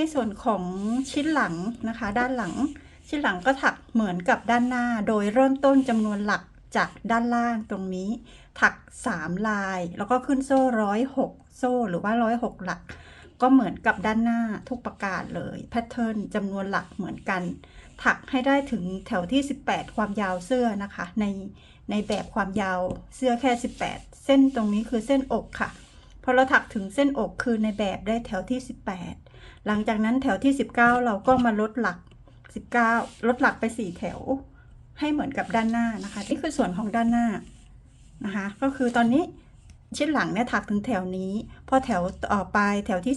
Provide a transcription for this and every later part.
ในส่วนของชิ้นหลังนะคะ ด้านหลัง ชิ้นหลังก็ถักเหมือนกับด้านหน้า โดยเริ่มต้นจำนวนหลักจากด้านล่างตรงนี้ ถัก 3 ลาย แล้วก็ขึ้นโซ่ร้อยหกโซ่หรือว่าร้อยหกหลัก ก็เหมือนกับด้านหน้าทุกประการเลยแพทเทิร์นจำนวนหลักเหมือนกัน ถักให้ได้ถึงแถวที่ 18 ความยาวเสื้อนะคะ ในในแบบความยาวเสื้อแค่ 18 เส้นตรงนี้คือเส้นอกค่ะ พอเราถักถึงเส้นอกคือในแบบได้แถวที่ 18 หลังจากนั้นแถวที่ 19 เราก็มาลดหลัก 19 ลดหลักไป 4 แถว ให้เหมือนกับด้านหน้านะคะนี่คือส่วนของด้านหน้านะคะ ก็คือตอนนี้ชิ้นหลังเนี่ยถักถึงแถวนี้ พอแถวต่อไปแถวที่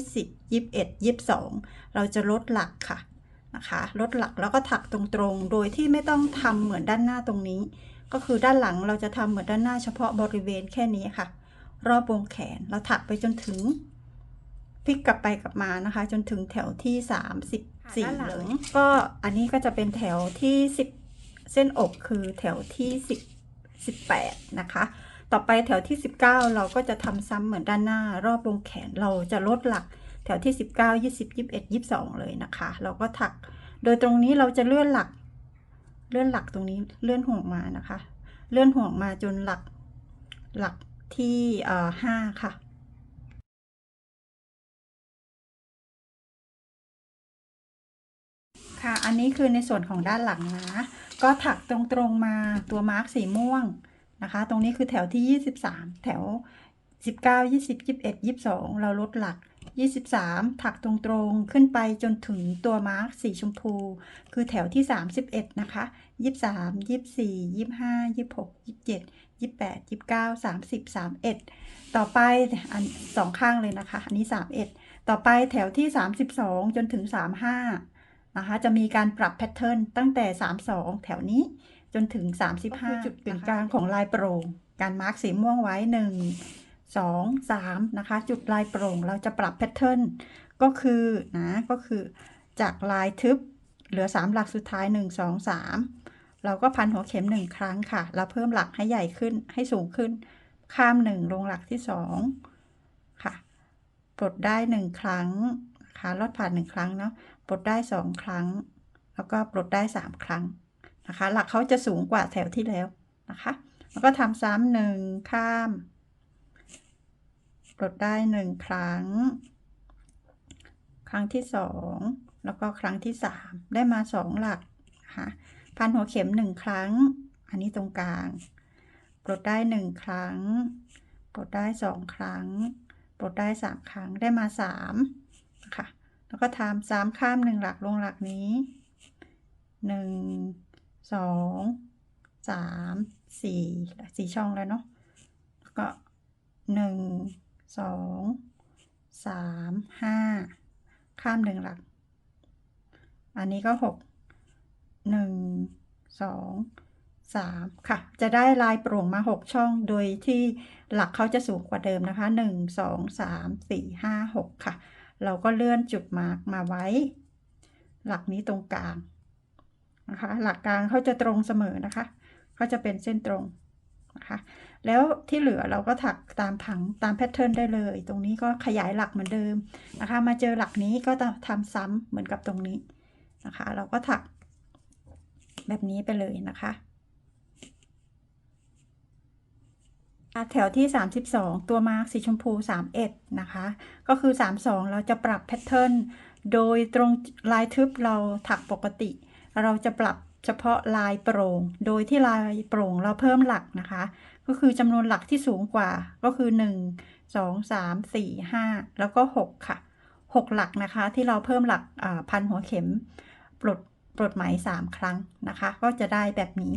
19 20 21 22 เราจะลดหลักค่ะนะคะลดหลักแล้วก็ถักตรงๆ โดยที่ไม่ต้องทำเหมือนด้านหน้าตรงนี้ ก็คือด้านหลังเราจะทำเหมือนด้านหน้าเฉพาะบริเวณแค่นี้ค่ะ รอบวงแขน เราถักไปจนถึงพลิกกลับไปกลับมานะคะ จนถึงแถวที่ 34เลยก็อันนี้ก็จะเป็นแถวที่ 10 เส้นอกคือแถวที่ 10 18 นะคะ ต่อไปแถวที่ 19 เราก็จะทำซ้ำเหมือนด้านหน้า รอบวงแขนเราจะลดหลักแถวที่ 19 20 21 22 เลยนะคะ เราก็ถักโดยตรงนี้เราจะเลื่อนหลัก เลื่อนหลักตรงนี้เลื่อนห่วงมานะคะ เลื่อนห่วงมาจนหลักหลัก ที่เอ่อห้าค่ะค่ะ อันนี้คือในส่วนของด้านหลังนะ ก็ถักตรงๆมาตัวมาร์กสีม่วงนะคะ ตรงนี้คือแถวที่ 23 แถว 19 20 21 22 เราลดหลัก 23 ถักตรงๆ ขึ้นไปจนถึงตัวมาร์กสีชมพู คือแถวที่ 31 นะคะ 23 24 25 26 27 28 29 30 31 ต่อไปอันสองข้างเลยนะคะ อันนี้ 31 ต่อไปแถวที่ 32 จนถึง 35 นะคะ จะมีการปรับแพทเทิร์นตั้งแต่ 32 แถวนี้จนถึง 35 จุดกึ่งกลางของลายโปร่ง การมาร์กสีม่วงไว้ 1 2 3 นะคะ จุดลายโปร่งเราจะปรับแพทเทิร์นก็คือนะก็คือจากลายทึบเหลือ 3 หลักสุดท้าย 1 2 3 เราก็พันหัวเข็ม1ครั้งค่ะเราเพิ่มหลักให้ใหญ่ขึ้นให้สูงขึ้น ข้าม1ลงหลักที่2ค่ะปลดได้1ครั้งนะคะลอดผ่าน1ครั้งเนาะปลดได้2ครั้ง แล้วก็ปลดได้3ครั้งนะคะ หลักเขาจะสูงกว่าแถวที่แล้วนะคะ แล้วก็ทำซ้ำหนึ่งข้ามปลดได้หนึ่งครั้ง ครั้งที่สองแล้วก็ครั้งที่สามได้มาสองหลักนะคะ พันหัวเข็มหนึ่งครั้ง อันนี้ตรงกลาง ปลดได้หนึ่งครั้ง ปลดได้สองครั้ง ปลดได้สามครั้ง ได้มาสามนะคะแล้วก็ทำซ้ำข้ามหนึ่งหลักลงหลักนี้หนึ่งสองสามสี่สี่ช่องแล้วเนาะแล้วก็หนึ่งสองสามห้าข้ามหนึ่งหลัก อันนี้ก็หก หนึ่งสองสามค่ะ จะได้ลายโปร่งมาหกช่อง โดยที่หลักเขาจะสูงกว่าเดิมนะคะหนึ่งสองสามสี่ห้าหกค่ะ เราก็เลื่อนจุดมาร์กมาไว้ หลักนี้ตรงกลางนะคะหลักกลางเขาจะตรงเสมอนะคะเขาจะเป็นเส้นตรงนะคะแล้วที่เหลือเราก็ถักตามผังตามแพทเทิร์นได้เลย ตรงนี้ก็ขยายหลักเหมือนเดิมนะคะ มาเจอหลักนี้ก็ทำซ้ำเหมือนกับตรงนี้นะคะ เราก็ถัก แบบนี้ไปเลยนะคะแถวที่ 32 ตัวมาร์กสีชมพู 31 นะคะ ก็คือ 32 เราจะปรับแพทเทิร์นโดยตรงลายทึบเราถักปกติ เราจะปรับเฉพาะลายโปร่ง โดยที่ลายโปร่งเราเพิ่มหลักนะคะ ก็คือจำนวนหลักที่สูงกว่าก็คือ 1 2 3 4 5 แล้วก็ 6 ค่ะ 6 หลักนะคะที่เราเพิ่มหลักพันหัวเข็มปลด ปลดไหม3ครั้งนะคะ ก็จะได้แบบนี้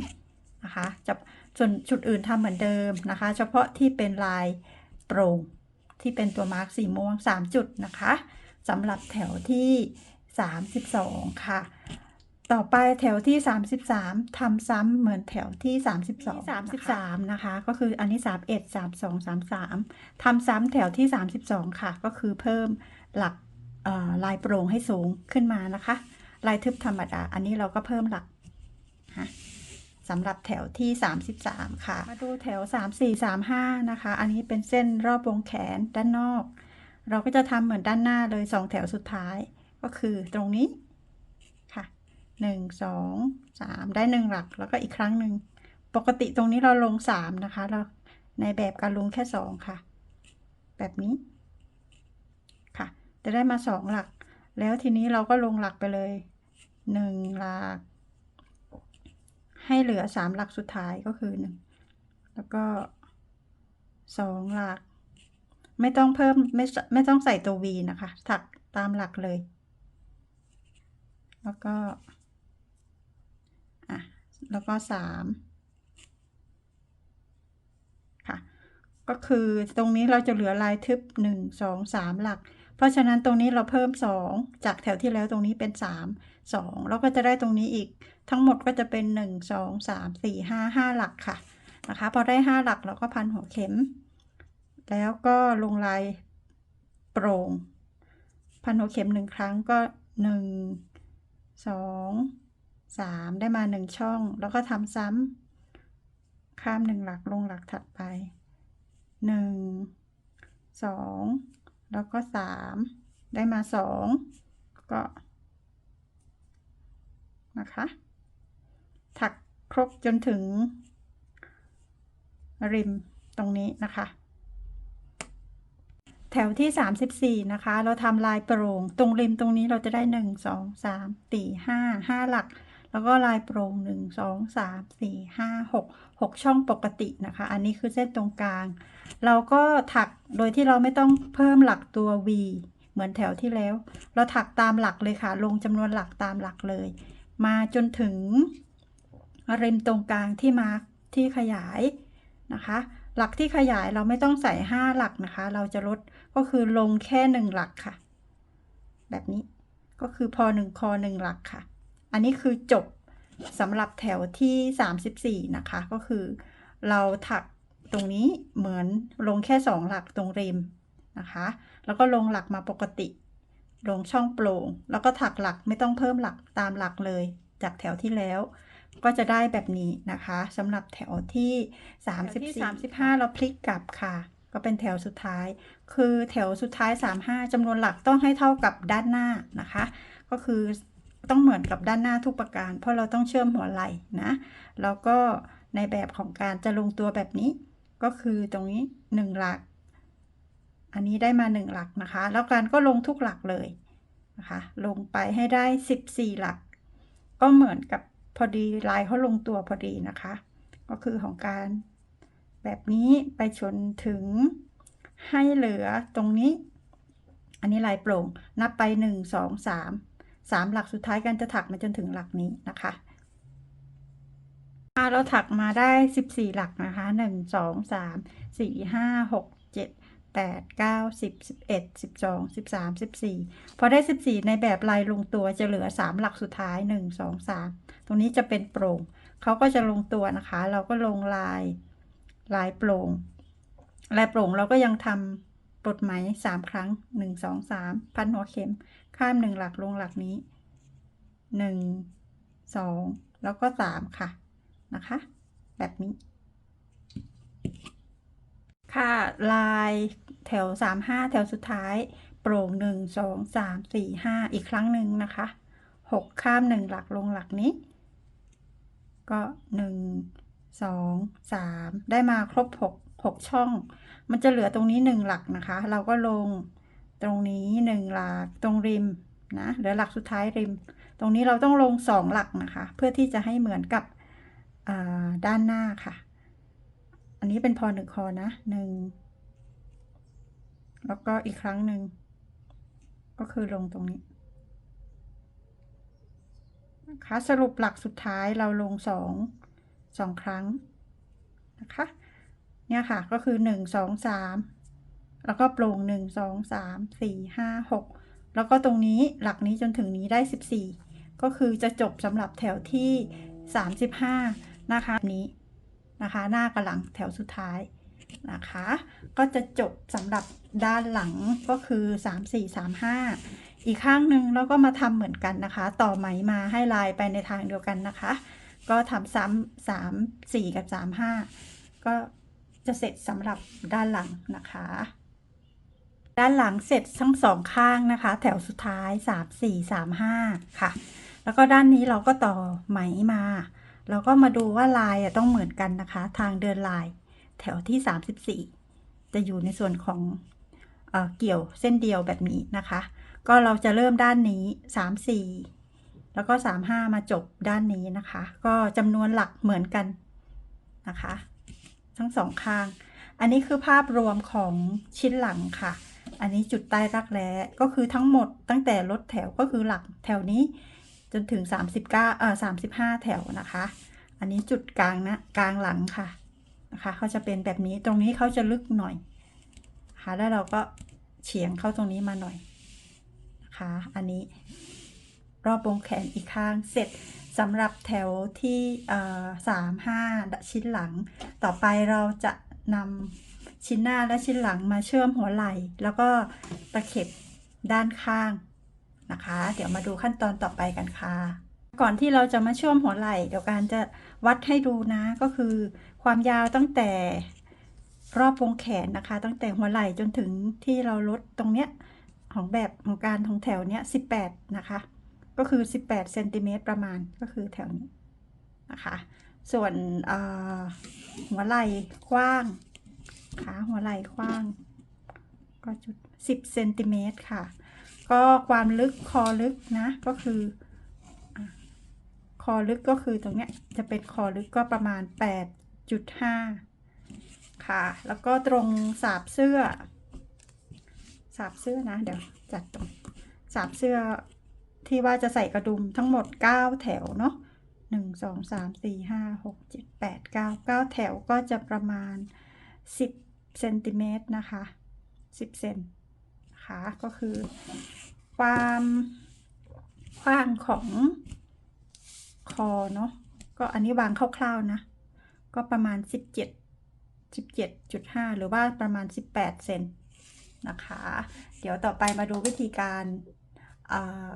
นะคะจะส่วนจุดอื่นทำเหมือนเดิมนะคะ เฉพาะที่เป็นลายโปร่งที่เป็นตัวมาร์กสีม่วง 3 จุดนะคะสำหรับแถวที่ 32 ค่ะ ต่อไปแถวที่ 33ทำซ้ำเหมือนแถวที่ 32 33 นะคะ ก็คืออันนี้ 31 32 33ทำซ้ำแถวที่ 32 ค่ะ ก็คือเพิ่มหลักลายโปร่งให้สูงขึ้นมานะคะ ลายทึบธรรมดา อันนี้เราก็เพิ่มหลักสำหรับแถวที่ 33 ค่ะ มาดูแถว 3 4 3 5 นะคะ อันนี้เป็นเส้นรอบวงแขนด้านนอก เราก็จะทำเหมือนด้านหน้าเลยสองแถวสุดท้าย ก็คือตรงนี้ค่ะหนึ่งสองสามได้หนึ่งหลัก แล้วก็อีกครั้งหนึ่ง ปกติตรงนี้เราลงสามนะคะ เราในแบบการลงแค่สองค่ะ แบบนี้ ค่ะ จะได้มาสองหลัก แล้วทีนี้เราก็ลงหลักไปเลยหนึ่งหลัก ให้เหลือสามหลักสุดท้ายก็คือหนึ่งแล้วก็สองหลัก ไม่ต้องเพิ่มไม่ไม่ต้องใส่ตัว V นะคะถักตามหลักเลย แล้วก็อะแล้วก็สามค่ะ ก็คือตรงนี้เราจะเหลือลายทึบหนึ่งสองสามหลัก เพราะฉะนั้นตรงนี้เราเพิ่มสองจากแถวที่แล้วตรงนี้เป็นสามสองแล้วก็จะได้ตรงนี้อีก ทั้งหมดก็จะเป็นหนึ่งสองสามสี่ห้าห้าหลักค่ะนะคะ พอได้ห้าหลักเราก็พันหัวเข็ม แล้วก็ลงลายโปร่ง พันหัวเข็มหนึ่งครั้งก็หนึ่งสองสามได้มาหนึ่งช่อง แล้วก็ทำซ้ำข้ามหนึ่งหลักลงหลักถัดไปหนึ่งสอง แล้วก็สามได้มาสองก็นะคะ ถักครบจนถึง ริมตรงนี้นะคะ แถวที่ 34 นะคะ เราทำลายโปร่ง ตรงริมตรงนี้เราจะได้ 1 2 3 4 5 5 หลัก แล้วก็ลายโปร่ง1 2 3 4 5 6 6ช่องปกตินะคะ อันนี้คือเส้นตรงกลาง เราก็ถักโดยที่เราไม่ต้องเพิ่มหลักตัว V เหมือนแถวที่แล้ว เราถักตามหลักเลยค่ะ ลงจำนวนหลักตามหลักเลย มาจนถึงริมตรงกลางที่มาร์กที่ขยายนะคะ หลักที่ขยายเราไม่ต้องใส่ 5 หลักนะคะ เราจะลดก็คือลงแค่ 1 หลักค่ะ แบบนี้ก็คือพอ1คอ1หลักค่ะ อันนี้คือจบสำหรับแถวที่ 34 นะคะ ก็คือเราถักตรงนี้เหมือนลงแค่ 2 หลักตรงริมนะคะ แล้วก็ลงหลักมาปกติ ลงช่องโปร่ง แล้วก็ถักหลักไม่ต้องเพิ่มหลักตามหลักเลย จากแถวที่แล้ว ก็จะได้แบบนี้นะคะสำหรับแถวที่ 34 35 เราพลิกกลับค่ะ ก็เป็นแถวสุดท้าย คือแถวสุดท้าย 35จำนวนหลักต้องให้เท่ากับด้านหน้านะคะ ก็คือ ต้องเหมือนกับด้านหน้าทุกประการ เพราะเราต้องเชื่อมหัวไหล่นะ แล้วก็ในแบบของการจะลงตัวแบบนี้ ก็คือตรงนี้ 1 หลัก อันนี้ได้มา 1 หลักนะคะ แล้วการก็ลงทุกหลักเลยนะคะ ลงไปให้ได้ 14 หลัก ก็เหมือนกับพอดีลายเขาลงตัวพอดีนะคะ ก็คือของการแบบนี้ไปจนถึงให้เหลือตรงนี้ อันนี้ลายโปร่ง นับไป 1 2 3 3 หลักสุดท้ายกันจะถักมาจนถึงหลักนี้นะคะเราถักมาได้ 14 หลักนะคะ 1 2 3 4 5 6 7 8 9 10 11 12 13 14 พอได้ 14 ในแบบลายลงตัวจะเหลือ 3 หลักสุดท้าย 1 2 3 ตรงนี้จะเป็นโปร่งเขาก็จะลงตัวนะคะ เราก็ลงลายลายโปร่งลายโปร่งเราก็ยังทำปลดไหมสามครั้งหนึ่งสองสามพันหัวเข็ม ข้ามหนึ่งหลักลงหลักนี้หนึ่งสองแล้วก็สามค่ะนะคะ แบบนี้ ค่ะลายแถวสามห้าแถวสุดท้าย โปร่งหนึ่งสองสามสี่ห้าอีกครั้งหนึ่งนะคะหกข้ามหนึ่งหลักลงหลักนี้ ก็หนึ่งสองสามได้มาครบหกหกช่อง มันจะเหลือตรงนี้หนึ่งหลักนะคะ เราก็ลง ตรงนี้หนึ่งหลักตรงริมนะเหลือหลักสุดท้ายริม ตรงนี้เราต้องลงสองหลักนะคะ เพื่อที่จะให้เหมือนกับด้านหน้าค่ะ อันนี้เป็นพอหนึ่งคอนะหนึ่งแล้วก็อีกครั้งหนึ่งก็คือลงตรงนี้นะคะสรุปหลักสุดท้ายเราลงสองสองครั้งนะคะเนี่ยค่ะก็คือหนึ่งสองสาม แล้วก็โปร่งหนึ่งสองสามสี่ห้าหกแล้วก็ตรงนี้หลักนี้จนถึงนี้ได้สิบสี่ก็คือจะจบสำหรับแถวที่สามสิบห้านะคะนี้นะคะ หน้ากับหลังแถวสุดท้ายนะคะ ก็จะจบสำหรับด้านหลังก็คือสามสี่สามห้าอีกข้างหนึ่งแล้วก็มาทำเหมือนกันนะคะ ต่อไหมมาให้ลายไปในทางเดียวกันนะคะ ก็ทำซ้ำสามสี่กับสามห้าก็จะเสร็จสำหรับด้านหลังนะคะ ด้านหลังเสร็จทั้งสองข้างนะคะ แถวสุดท้าย 3 4 3 5 ค่ะ แล้วก็ด้านนี้เราก็ต่อไหมมา เราก็มาดูว่าลายต้องเหมือนกันนะคะ ทางเดินลายแถวที่ 34 จะอยู่ในส่วนของเอเกี่ยวเส้นเดียวแบบนี้นะคะ ก็เราจะเริ่มด้านนี้ 3 4 แล้วก็ 3 5 มาจบด้านนี้นะคะ ก็จำนวนหลักเหมือนกันนะคะ ทั้งสองข้าง อันนี้คือภาพรวมของชิ้นหลังค่ะ อันนี้จุดใต้รักแร้ก็คือทั้งหมดตั้งแต่รถแถวก็คือหลักแถวนี้จนถึง 39เอ่อ35 แถวนะคะ อันนี้จุดกลางนะกลางหลังค่ะนะคะเขาจะเป็นแบบนี้ตรงนี้เขาจะลึกหน่อยค่ะแล้วเราก็เฉียงเข้าตรงนี้มาหน่อยนะคะอันนี้รอบวงแขนอีกข้างเสร็จสำหรับแถวที่สามห้าชิ้นหลัง ต่อไปเราจะนำ ชิ้นหน้าและชิ้นหลังมาเชื่อมหัวไหล่ แล้วก็ตะเข็บด้านข้างนะคะ เดี๋ยวมาดูขั้นตอนต่อไปกันค่ะ ก่อนที่เราจะมาเชื่อมหัวไหล่ เดี๋ยวการจะวัดให้ดูนะก็คือ ความยาวตั้งแต่รอบวงแขนนะคะ ตั้งแต่หัวไหล่จนถึงที่เราลดตรงเนี้ยของแบบของการของแถวเนี้ย18นะคะ ก็คือ18เซนติเมตรประมาณก็คือแถวนี้นะคะ ส่วนหัวไหล่กว้าง ขาหัวไหล่กว้าง ก็จุด 10เซนติเมตรค่ะ ก็ความลึกคอลึกนะก็คืออคอลึกก็คือตรงเนี้ยจะเป็นคอลึกก็ประมาณ 8.5 ค่ะ แล้วก็ตรงสาบเสื้อ สาบเสื้อนะ เดี๋ยวจัดตรงสาบเสื้อที่ว่าจะใส่กระดุมทั้งหมด 9 แถวเนาะหนึ่งสองสามสี่ห้าหกเจ็ดแปดเก้าเก้าแถวก็จะประมาณ 10เซนติเมตรนะคะ10เซนนะคะก็คือ ความกว้างของคอเนาะก็อันนี้วางคร่าวๆนะ ก็ประมาณ 17 17.5 หรือว่าประมาณ 18 เซนนะคะ เดี๋ยวต่อไปมาดูวิธีการอ่า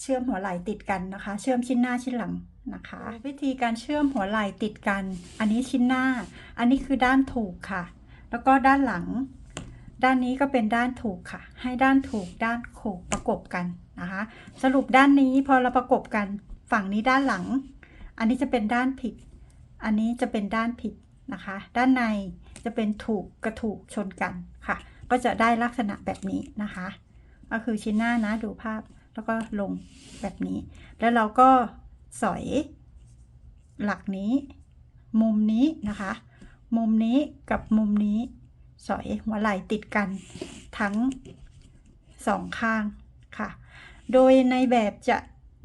เชื่อมหัวไหล่ติดกันนะคะ เชื่อมชิ้นหน้าชิ้นหลังนะคะ วิธีการเชื่อมหัวไหล่ติดกัน อันนี้ชิ้นหน้า อันนี้คือด้านถูกค่ะ แล้วก็ด้านหลัง ด้านนี้ก็เป็นด้านถูกค่ะ ให้ด้านถูกด้านโขกประกบกันนะคะ สรุปด้านนี้พอเราประกบกันฝั่งนี้ด้านหลัง อันนี้จะเป็นด้านผิด อันนี้จะเป็นด้านผิดนะคะ ด้านในจะเป็นถูกกระถูกชนกันค่ะ ก็จะได้ลักษณะแบบนี้นะคะ ก็คือชิ้นหน้านะดูภาพแล้วก็ลงแบบนี้ แล้วเราก็สอยหลักนี้ มุมนี้นะคะ มุมนี้กับมุมนี้ สอยหัวไหล่ติดกันทั้งสองข้างค่ะ โดยในแบบจะ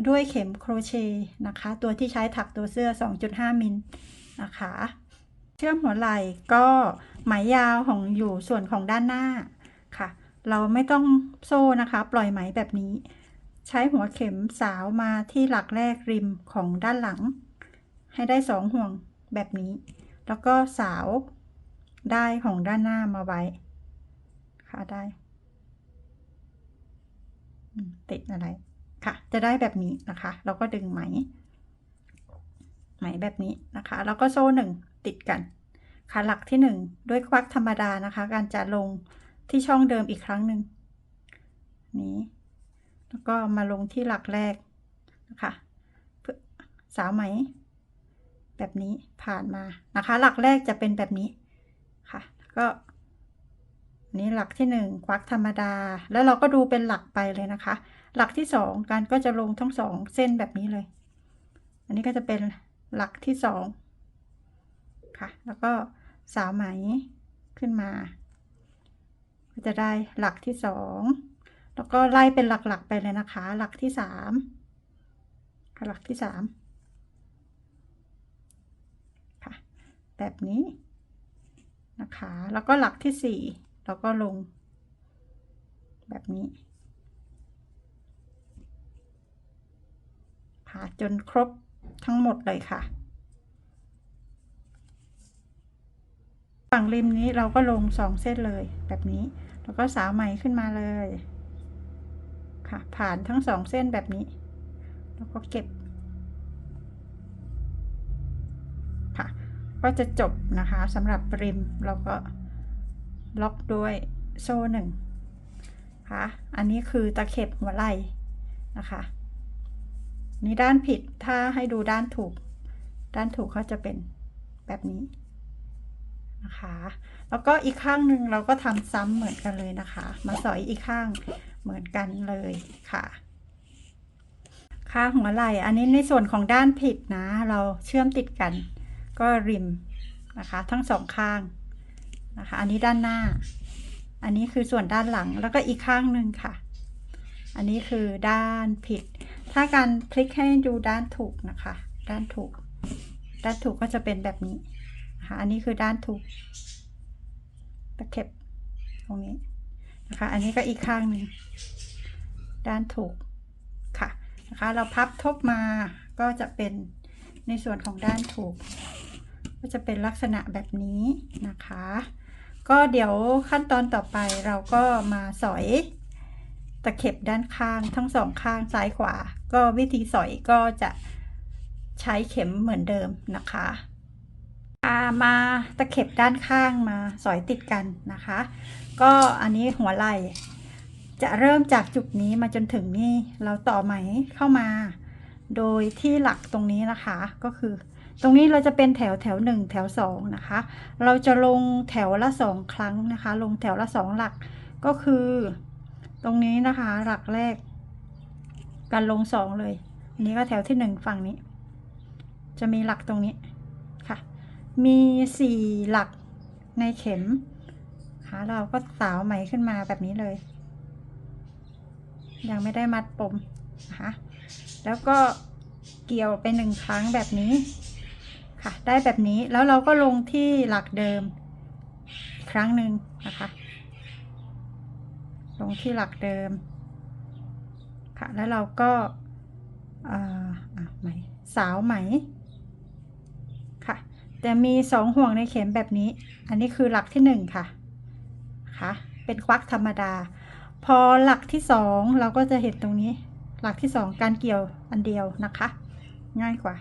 ด้วยเข็มโครเชต์นะคะ ตัวที่ใช้ถักตัวเสื้อ 2.5 มิลนะคะ เชื่อมหัวไหล่ก็ไหมยาวของอยู่ส่วนของด้านหน้าค่ะ เราไม่ต้องโซ่นะคะ ปล่อยไหมแบบนี้ ใช้หัวเข็มสาวมาที่หลักแรกริมของด้านหลัง ให้ได้สองห่วงแบบนี้ แล้วก็สาวได้ของด้านหน้ามาไว้ค่ะได้ติดอะไรค่ะ จะได้แบบนี้นะคะ เราก็ดึงไหม ไหมแบบนี้นะคะ แล้วก็โซ่หนึ่งติดกันขาหลักที่หนึ่งด้วยควักธรรมดานะคะ การจะลงที่ช่องเดิมอีกครั้งหนึ่งนี้ แล้วก็มาลงที่หลักแรกนะคะเสาวไหม แบบนี้ผ่านมานะคะ หลักแรกจะเป็นแบบนี้ค่ะก็นี้หลักที่ 1 ควักธรรมดา แล้วเราก็ดูเป็นหลักไปเลยนะคะ หลักที่ 2 การก็จะลงทั้งสองเส้นแบบนี้เลย อันนี้ก็จะเป็นหลักที่ 2 ค่ะ แล้วก็สาวไหมขึ้นมา ก็จะได้หลักที่ 2 แล้วก็ไล่เป็นหลักๆไปเลยนะคะ หลักที่3ค่หลักที่ 3 แบบนี้นะคะ แล้วก็หลักที่สี่เราก็ลง แบบนี้ค่ะจนครบทั้งหมดเลยค่ะ ฝั่งริมนี้เราก็ลงสองเส้นเลยแบบนี้ แล้วก็สาวไหม่ขึ้นมาเลย ค่ะ ผ่านทั้งสองเส้นแบบนี้ แล้วก็เก็บ ค่ะ ก็จะจบนะคะสำหรับริมเราก็ล็อกด้วยโซ่หนึ่งค่ะอันนี้คือตะเข็บหัวไหล่นะคะนี่ด้านผิดถ้าให้ดูด้านถูก ด้านถูกเขาจะเป็นแบบนี้นะคะแล้วก็อีกข้างหนึ่งเราก็ทำซ้ำเหมือนกันเลยนะคะ มาสอยอีกข้างเหมือนกันเลยค่ะข้างหัวไหล่อันนี้ในส่วนของด้านผิดนะ เราเชื่อมติดกัน ก็ริมนะคะ ทั้งสองข้างนะคะ อันนี้ด้านหน้า อันนี้คือส่วนด้านหลังแล้วก็อีกข้างหนึ่งค่ะ อันนี้คือด้านผิด ถ้าการพลิกให้ดูด้านถูกนะคะ ด้านถูก ด้านถูกก็จะเป็นแบบนี้นะคะอันนี้คือด้านถูกตะเข็บตรงนี้นะคะ อันนี้ก็อีกข้างหนึ่งด้านถูกค่ะนะคะ เราพับทบมาก็จะเป็นในส่วนของด้านถูก ก็จะเป็นลักษณะแบบนี้นะคะ ก็เดี๋ยวขั้นตอนต่อไปเราก็มาสอยตะเข็บด้านข้างทั้งสองข้างซ้ายขวา ก็วิธีสอยก็จะใช้เข็มเหมือนเดิมนะคะอามาตะเข็บด้านข้างมาสอยติดกันนะคะ ก็อันนี้หัวไหล่จะเริ่มจากจุดนี้มาจนถึงนี่เราต่อไหมเข้ามา โดยที่หลักตรงนี้นะคะก็คือ ตรงนี้เราจะเป็นแถวแถวหนึ่งแถวสองนะคะ เราจะลงแถวละสองครั้งนะคะ ลงแถวละสองหลักก็คือ ตรงนี้นะคะหลักแรก การลงสองเลยอันนี้ก็แถวที่หนึ่งฝั่งนี้ จะมีหลักตรงนี้ค่ะ มีสี่หลักในเข็มค่ะเราก็สาวไหมขึ้นมาแบบนี้เลย ยังไม่ได้มัดปมนะคะแล้วก็เกี่ยวไปหนึ่งครั้งแบบนี้ ค่ะ ได้แบบนี้แล้วเราก็ลงที่หลักเดิม ครั้งหนึ่งนะคะ ลงที่หลักเดิม ค่ะ แล้วเราก็อ่าไหมสาวไหม ค่ะ แต่มีสองห่วงในเข็มแบบนี้ อันนี้คือหลักที่หนึ่งค่ะ ค่ะ เป็นควักธรรมดา พอหลักที่สองเราก็จะเห็นตรงนี้ หลักที่สองการเกี่ยวอันเดียวนะคะ ง่ายกว่า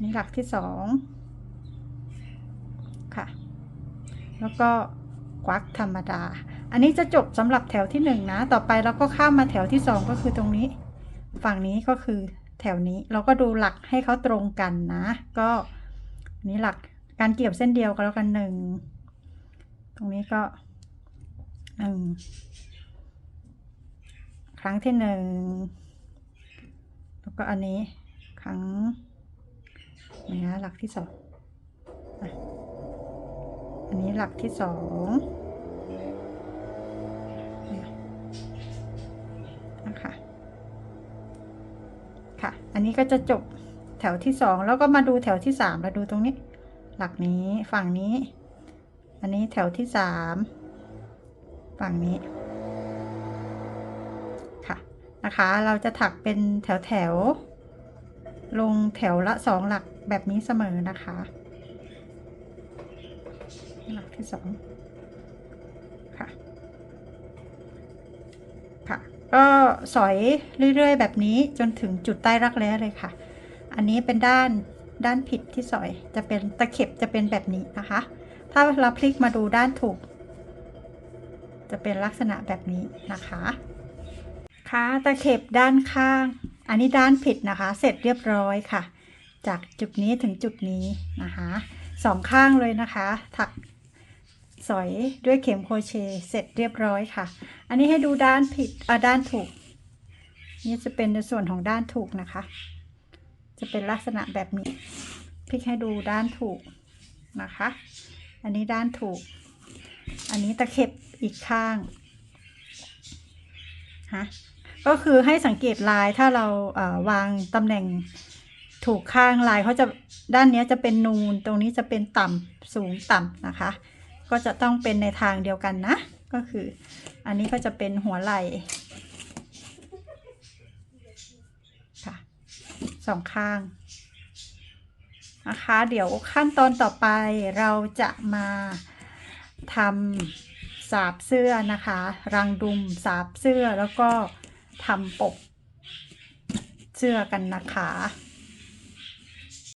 นี่หลักที่สองค่ะ แล้วก็ควักธรรมดา อันนี้จะจบสำหรับแถวที่หนึ่งนะ ต่อไปเราก็ข้ามมาแถวที่สองก็คือตรงนี้ ฝั่งนี้ก็คือแถวนี้เราก็ดูหลักให้เขาตรงกันนะ ก็นี่หลักการเกี่ยวเส้นเดียวก็แล้วกันหนึ่งตรงนี้ก็หนึ่งครั้งที่หนึ่งแล้วก็อันนี้ครั้ง นี่นะหลักที่สองอันนี้หลักที่สองนี่นะคะค่ะ อันนี้ก็จะจบแถวที่สองแล้วก็มาดูแถวที่สามเราดูตรงนี้ หลักนี้ฝั่งนี้ อันนี้แถวที่สามฝั่งนี้ค่ะนะคะ เราจะถักเป็นแถวแถวลงแถวละสองหลัก แบบนี้เสมอนะคะหลักที่สองค่ะค่ะก็สอยเรื่อย ๆ แบบนี้จนถึงจุดใต้รักแร้เลยค่ะ อันนี้เป็นด้านด้านผิดที่สอยจะเป็นตะเข็บจะเป็นแบบนี้นะคะ ถ้าเราพลิกมาดูด้านถูก จะเป็นลักษณะแบบนี้นะคะค่ะตะเข็บด้านข้าง อันนี้ด้านผิดนะคะ เสร็จเรียบร้อยค่ะ จากจุดนี้ถึงจุดนี้นะคะสองข้างเลยนะคะ ถักสอยด้วยเข็มโครเชต์เสร็จเรียบร้อยค่ะ อันนี้ให้ดูด้านผิดอ่าด้านถูก นี่จะเป็นในส่วนของด้านถูกนะคะ จะเป็นลักษณะแบบนี้พลิกให้ดูด้านถูกนะคะ อันนี้ด้านถูก อันนี้ตะเข็บอีกข้างฮะก็คือให้สังเกตลายถ้าเราเอ่อวางตำแหน่ง ถูกข้างลายเขาจะด้านนี้จะเป็นนูนตรงนี้จะเป็นต่ำสูงต่ำนะคะ ก็จะต้องเป็นในทางเดียวกันนะ ก็คือ อันนี้ก็จะเป็นหัวไหล่ค่ะสองข้างนะคะ เดี๋ยวขั้นตอนต่อไปเราจะมาทำสาบเสื้อนะคะ รังดุมสาบเสื้อแล้วก็ทำปกเสื้อกันนะคะ